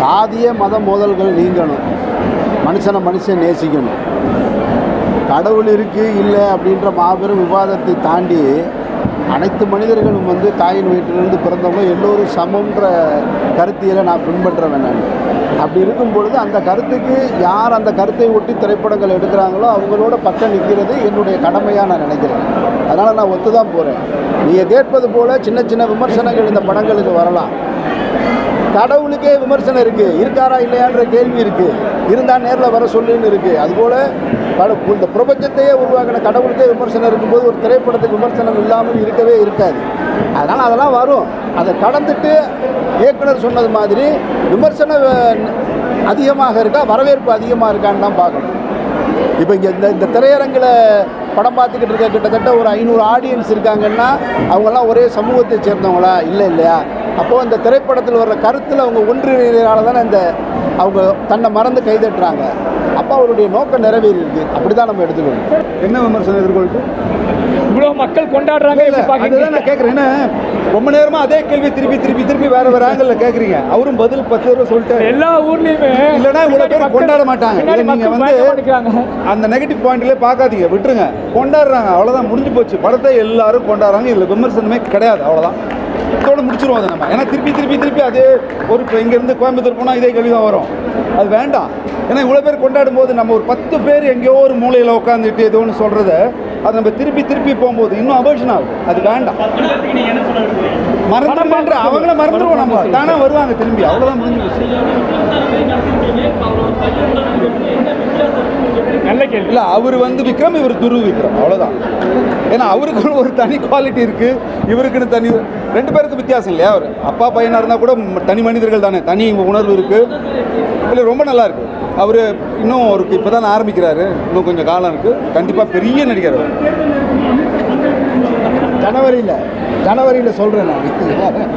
சாதிய மத மோதல்கள் நீங்கணும். மனுஷனை மனுஷன் நேசிக்கணும். கடவுள் இருக்குது இல்லை அப்படின்ற மாபெரும் விவாதத்தை தாண்டி அனைத்து மனிதர்களும் வந்து தாயின் வீட்டிலிருந்து பிறந்தவங்க எல்லோரும் சமன்ற கருத்தியலை நான் பின்பற்றுவேன் நான். அப்படி இருக்கும் பொழுது அந்த கருத்துக்கு யார் அந்த கருத்தை ஒட்டி திரைப்படங்கள் எடுக்கிறாங்களோ அவங்களோட பக்கம் நிற்கிறது என்னுடைய கடமையாக நான் நினைக்கிறேன். அதனால் நான் ஒத்து தான் போகிறேன் நீங்கள் கேட்பது போல் சின்ன சின்ன விமர்சனங்கள் இந்த படங்களுக்கு வரலாம். கடவுளுக்கே விமர்சனம் இருக்கு. இருக்காரா இல்லையான்ற கேள்வி இருக்கு. இருந்தா நேரில் வர சொல்லுன்னு இருக்கு. அதுபோல பட- இந்த பிரபஞ்சத்தையே உருவாக்கின கடவுளுக்கே விமர்சனம் இருக்கும்போது ஒரு திரைப்படத்துக்கு விமர்சனம் இல்லாமல் இருக்கவே இருக்காது. அதனால் அதெல்லாம் வரும். அதை கடந்துட்டு இயக்குனர் சொன்னது மாதிரி விமர்சனம் அதிகமாக இருக்கா வரவேற்பு அதிகமாக இருக்கான்னு தான் பார்க்கணும். இப்போ இங்கே இந்த இந்த திரையரங்கில் படம் பார்த்துக்கிட்டு இருக்க கிட்டத்தட்ட ஒரு ஐநூறு ஆடியன்ஸ் இருக்காங்கன்னா அவங்கெல்லாம் ஒரே சமூகத்தை சேர்ந்தவங்களா? இல்லை இல்லையா? அப்போது இந்த திரைப்படத்தில் வர்ற கருத்தில் அவங்க ஒன்றிணைறதுனால தானே இந்த அவங்க தன்னை மறந்து கைதட்டுறாங்க. அப்போ அவருடைய நோக்கம் நிறைவேறி இருக்கு அப்படி தான் நம்ம எடுத்துக்கணும். என்ன விமர்சனம் எதிர்கொள்ளும் இவ்வளவு மக்கள் கொண்டாடுறாங்க எப்படி அதுதான் நான் கேட்குறேன் என்ன? ரொம்ப நேரமா அதே கேள்வி திருப்பி திருப்பி திருப்பி வேற வேற ஆங்கிள் கேட்குறீங்க அவரும் பதில் பத்து தடவை சொல்லிட்டாரு. எல்லா ஊர்லயுமே இல்லைன்னா இவ்வளவு பேர் கொண்டாட மாட்டாங்க. பின்னாடி இதை நீங்க மக்கள் வந்து-. அந்த நெகட்டிவ் பாயிண்ட்லேயே பார்க்காதீங்க. விட்டுருங்க. கொண்டாடுறாங்க. அவ்வளோதான் முடிஞ்சு போச்சு. படத்தை எல்லாரும் கொண்டாடுறாங்க. இதில் விமர்சனமே கிடையாது. அவ்வளோதான் இதோட முடிச்சிருவோம் அதை நம்ம. ஏன்னா திருப்பி திருப்பி திருப்பி அதே ஒரு இப்போ இங்கேருந்து கோயம்புத்தூர் போனால் இதே கேள்வி தான் வரும். அது வேண்டாம். ஏன்னா இவ்வளோ பேர் கொண்டாடும் போது நம்ம ஒரு பத்து பேர் எங்கேயோ ஒரு மூலையில் உட்காந்துட்டு ஏதோ ஒன்று சொல்கிறத அது நம்ம திருப்பி திருப்பி போகும்போது இன்னும் அபர்ஷன் ஆகும். அது வேண்டாம். மறந்துடுன்ற அவங்கள மறந்துடுவோம் நம்ம. தானே வருவாங்க திரும்பி. அவ்வளோதான் முடிஞ்சு இல்லை அவர் வந்து விக்ரம் இவர் துரு விக்ரம். அவ்வளோதான் ஏன்னா அவருக்கு ஒரு தனி குவாலிட்டி இருக்குது இவருக்குன்னு தனி ரெண்டு பேருக்கு வித்தியாசம் இல்லையா அவர்? அப்பா பையனாக இருந்தால் கூட தனி மனிதர்கள் தானே தனி உணர்வு இருக்குது இல்லை ரொம்ப நல்லா இருக்கு. அவர் இன்னும் அவருக்கு இப்போ தான் ஆரம்பிக்கிறாரு. இன்னும் கொஞ்சம் காலம் இருக்குது கண்டிப்பாக பெரிய நடிகர் அவர். ஜனவரியில் ஜனவரியில் சொல்கிறேன் நான்